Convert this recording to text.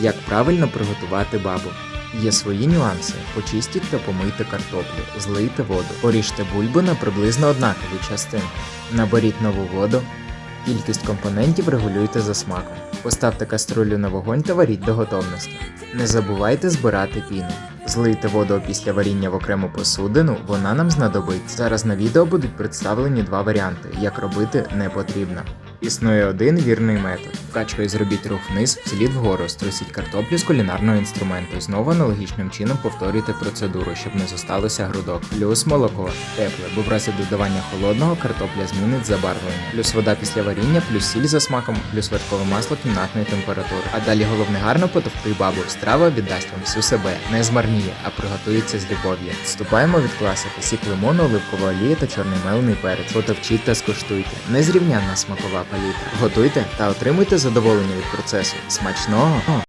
Як правильно приготувати бабу? Є свої нюанси. Почистіть та помийте картоплю, злийте воду, поріжте бульбу на приблизно однакові частинки. Наберіть нову воду. Кількість компонентів регулюйте за смаком. Поставте каструлю на вогонь та варіть до готовності. Не забувайте збирати піну. Злийте воду після варіння в окрему посудину, вона нам знадобиться. Зараз на відео будуть представлені два варіанти, як робити не потрібно. Існує один вірний метод. Вкачкою зробіть рух вниз, слід вгору, струсіть картоплю з кулінарного інструменту. Знову аналогічним чином повторюйте процедуру, щоб не зосталося грудок. Плюс молоко тепле, бо в разі додавання холодного картопля змінить забарвлення. Плюс вода після варіння, плюс сіль за смаком, плюс верхове масло кімнатної температури. А далі головне гарно потовкти бабу. Страва віддасть вам всю себе, не змарніє, а приготується з любов'ю. Вступаємо від класики: сік лимону, оливкова олія та чорний мелений перець. Потовчіть та скуштуйте. Незрівнянна смакова палітра. Готуйте та отримуйте задоволення від процесу. Смачного!